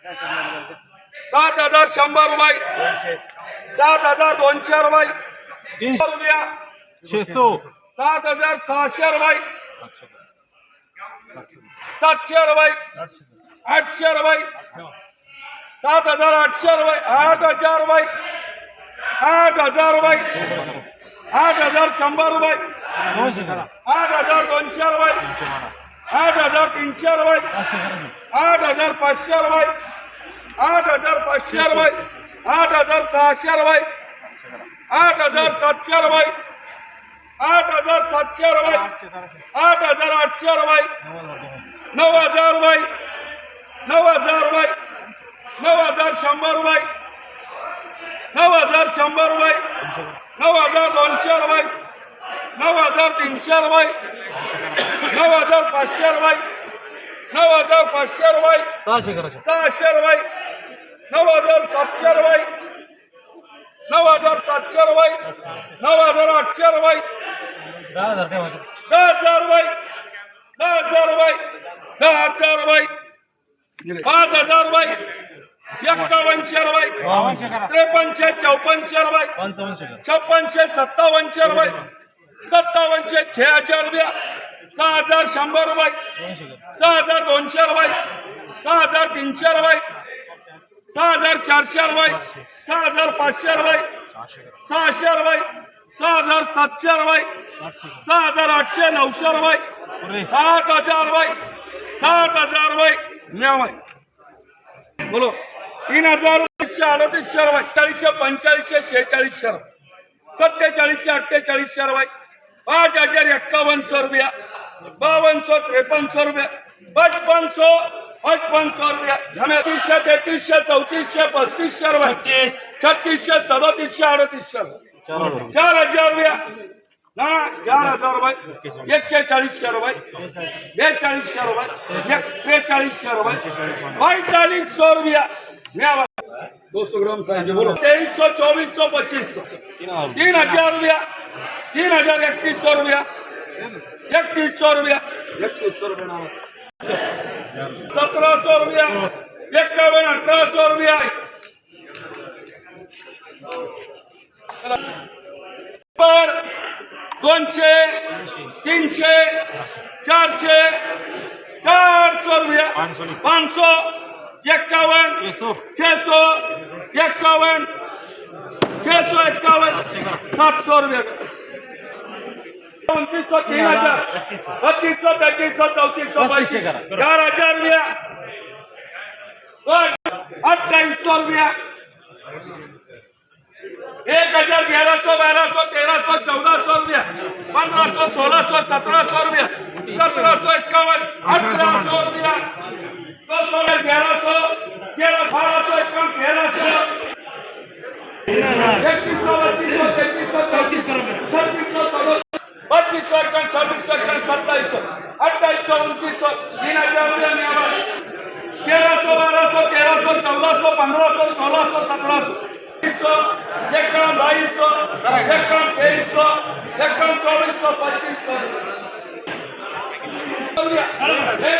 सात हजार शंभर रुपये. सात हजार दोनशे रुपये. तीनशे रुपया. छे सौ सात हजार सहाशे रुपये. सातशे रुपये. आठशे रुपये. सात हजार आठशे रुपये. आठ हजार रुपये. आठ हजार रुपये. आठ हजार शंभर रुपये. आठ हजार दोनशे रुपये. आठ हजार तीनशे रुपये. आठ हजार पाचशे रुपये. आठ हजार पाचशे रुपये आठ हजार सहाशे रुपये आठ हजार सातशे रुपये आठ हजार सातशे की. आठ हजार आठशे वर्ग नऊ हजार. रुपये. नऊ हजार रुपये. नऊ हजार शंभर रुपये. नऊ हजार शंभर करा. नऊ हजार दोनशे रुपये नऊ हजार तीनशे रुपये नऊ हजार पाचशे रुपये नऊ हजार पाचशे रुपये सहाशे. सहाशे रुपये नऊ हजार सातशे रुपये नऊ हजार सातशे रुपये नऊ हजार आठशे रुपये दहा हजार दहा हजार रुपये दहा हजार रुपये दहा हजार रुपये पाच हजार रुपये एक्कावनशे रुपये त्रेपन्नशे चौपन्नशे रुपये छप्पनशे सत्तावनशे रुपये सत्तावनशे छे हजार रुपया. सहा हजार शंभर रुपये सहा हजार दोनशे रुपये सहा हजार तीनशे रुपये सहा हजार चारशे रुपये सहा हजार पाचशे रुपये सहाशे करा सहा हजार सातशे रुपये सहा हजार आठशे नऊशे रुपये सात हजार रुपये सात हजार रुपये नियम बोलो. तीन हजार एकशे अडतीसशे रुपये चाळीसशे पंचाळीसशे शेहेचाळीसशे रुपये सत्तेचाळीसशे अठ्ठेचाळीसशे रुपये पाच हजार एक्कावन्न सौ रुपया बावन्न सौ त्रेपन्न सौ रुपया पचपन सौ पचपन सौ रुपया। तीसशे तेहतीसशे चौतीसशे पस्तीसशे रुपये। छत्तीसशे सदतीसशे अडतीसशे रुपये। चार हजार। रुपया। ना चार हजार रुपये। एक्केचाळीसशे रुपये। बेचाळीसशे रुपये। एक त्रेचाळीसशे रुपये। पैंतालीस सौ रुपया दो सौ ग्राम साइज बोलो। तेईस सौ चौबीस सौ पच्चीस सौ तीन हजार रुपया। तीन हजार इकतीस सौ रुपया। इकतीस सौ रुपया। इकतीस सौ रुपया सत्रह सौ रुपया. इक्यावन अठारह सौ रुपया. पर दोनशे तीनशे चारशे चार सौ रुपया. पाचशे सौ इक्यावन छे सौ छह सौ इक्यावन छह सौ इक्यावन सात सौ रुपया. उनतीस सौ तीन हजार. बत्तीस सौ तैतीस सौ चौतीस सौ करा. चार हजार रुपया. अट्ठाईस सौ रुपया. एक हजार ग्यारह सौ बारह सौ तेरह सौ चौदह सौ रुपया. पंद्रह सौ सोलह सौ सत्रह सौ रुपया. सत्रह सौ इक्यावन अठारह सौ रुपया. दो सौ में ग्यारह सौ तेरह बारह सौ इक्यावन तेरह सौ इकतीस सौ बत्तीस सौ तैतीस सौ चौतीस सौ छत्तीस सौ चौदह पच्चीस सौ इक्यावन छब्बीस सौ इक्यावन सत्ताईस सौ अट्ठाईस सौ उनतीस सौ तीन हजार रुपया नियामत तेरह सौ बारह सौ तेरह सौ चौदह सौ पंद्रह सौ सोलह सौ सत्रह सौ। बीस सौ इक्यावन बाईस सौ इक्यावन तेईस सौ इक्यावन चौबीस सौ पच्चीस सौ। एक हजार